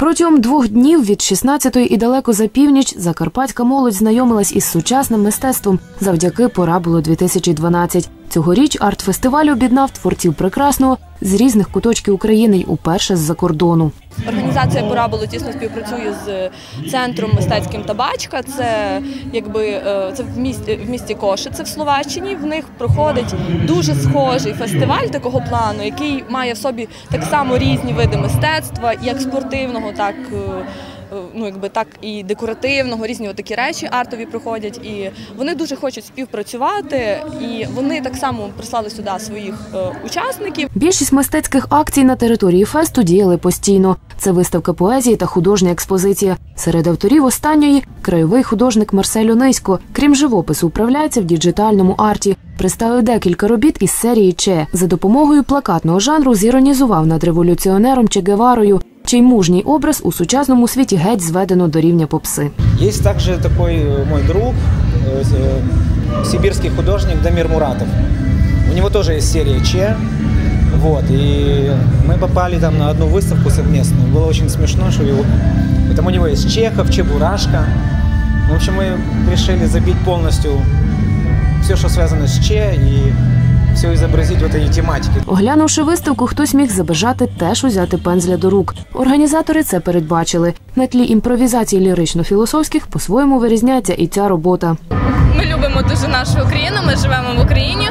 Протягом двох днів від 16-ї і далеко за північ закарпатська молодь знайомилась із сучасним мистецтвом завдяки «Пораболу 2012». Цьогоріч арт-фестиваль об'єднав творців прекрасного з різних куточків України й уперше з-за кордону. Організація Пораболу тісно співпрацює з центром мистецьким табачка. Це якби е, це в місті в місті Кошице в Словаччині. В них проходить дуже схожий фестиваль такого плану, який має в собі так само різні види мистецтва, як спортивного, так. е, е, Ну, якби так і декоративного, різні такі речі артові проходять, і вони дуже хочуть співпрацювати. І вони так само прислали сюди своїх е, учасників. Більшість мистецьких акцій на території фесту діяли постійно. Це виставка поезії та художня експозиція. Серед авторів останньої краєвий художник Марсель Онисько. Крім живопису, управляється в діджитальному арті. Представив декілька робіт із серії Че за допомогою плакатного жанру зіронізував над революціонером Че Геварою, чий мужній образ у сучасному світі геть зведено до рівня попси. Есть также такой э, мой друг, э, с- э, сибирский художник Дамир Муратов. У него тоже есть серия Че. Вот, и мы попали там на одну выставку совместную. Было очень смешно, что его... Там у него есть Чехов, Чебурашка. В общем, мы решили забить полностью все, что связано с Че, и все изобразить в этой тематике. Оглянувши виставку, хтось міг забажати теж узяти пензля до рук. Організатори це передбачили. На тлі імпровізацій лірично-філософських по-своєму вирізняється і ця робота. Ми любимо дуже нашу Україну, ми живемо в Україні.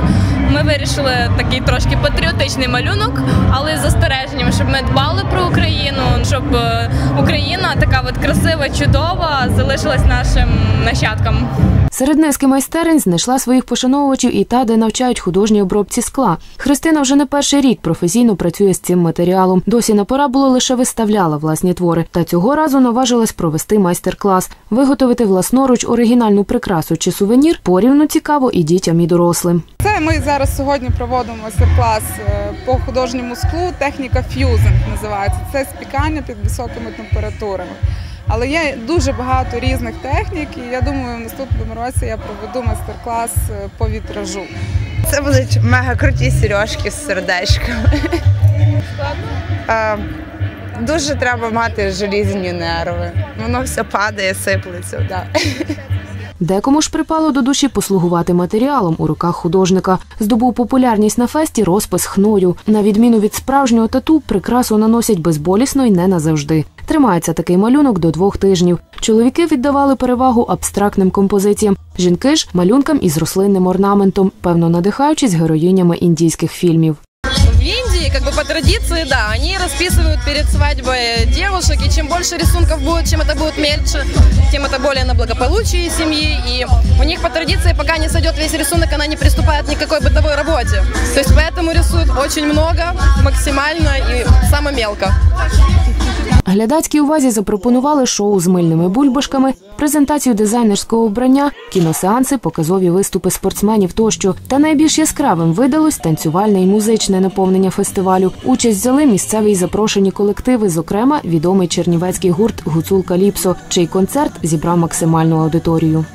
Ми вирішили такий трошки патріотичний малюнок, але з застереженням, щоб ми дбали про Україну, щоб е, Україна така от красива, чудова, залишилась нашим нащадкам. Серед низки майстерень знайшла своїх пошановувачів і та, де навчають художній обробці скла. Христина вже не перший рік професійно працює з цим матеріалом. Досі на пора було лише виставляла власні твори. Та цього разу наважилась провести майстер-клас, виготовити власноруч оригінальну прикрасу чи сувенір порівну цікаво і дітям, і дорослим. Це ми зараз сьогодні проводимо майстер-клас е, по художньому склу. Техніка ф'юзинг називається. Це спікання під високими температурами. Але є дуже багато різних технік, і я думаю, в наступному році я проведу майстер-клас е, по вітражу. Це будуть мега круті сережки з сердечками. Складно? Дуже треба мати желізні нерви. Воно все падає, сиплеться. Да. Декому ж припало до душі послугувати матеріалом у руках художника. Здобув популярність на фесті розпис хною. На відміну від справжнього тату, прикрасу наносять безболісно і не назавжди. Тримається такий малюнок до двох тижнів. Чоловіки віддавали перевагу абстрактним композиціям. Жінки ж малюнкам із рослинним орнаментом, певно надихаючись героїнями індійських фільмів. Как бы по традиции, да, они расписывают перед свадьбой девушек, и чем больше рисунков будет, чем это будет мельче, тем это более на благополучие семьи. И у них по традиции, пока не сойдет весь рисунок, она не приступает к какой бытовой работе. То есть поэтому рисуют очень много, максимально и самое мелко. Глядацькій увазі запропонували шоу з мильними бульбашками, презентацію дизайнерського вбрання, кіносеанси, показові виступи спортсменів тощо. Та найбільш яскравим видалось танцювальне і музичне наповнення фестивалю. Участь взяли місцеві й запрошені колективи, зокрема відомий чернівецький гурт Гуцул Каліпсо, чий концерт зібрав максимальну аудиторію.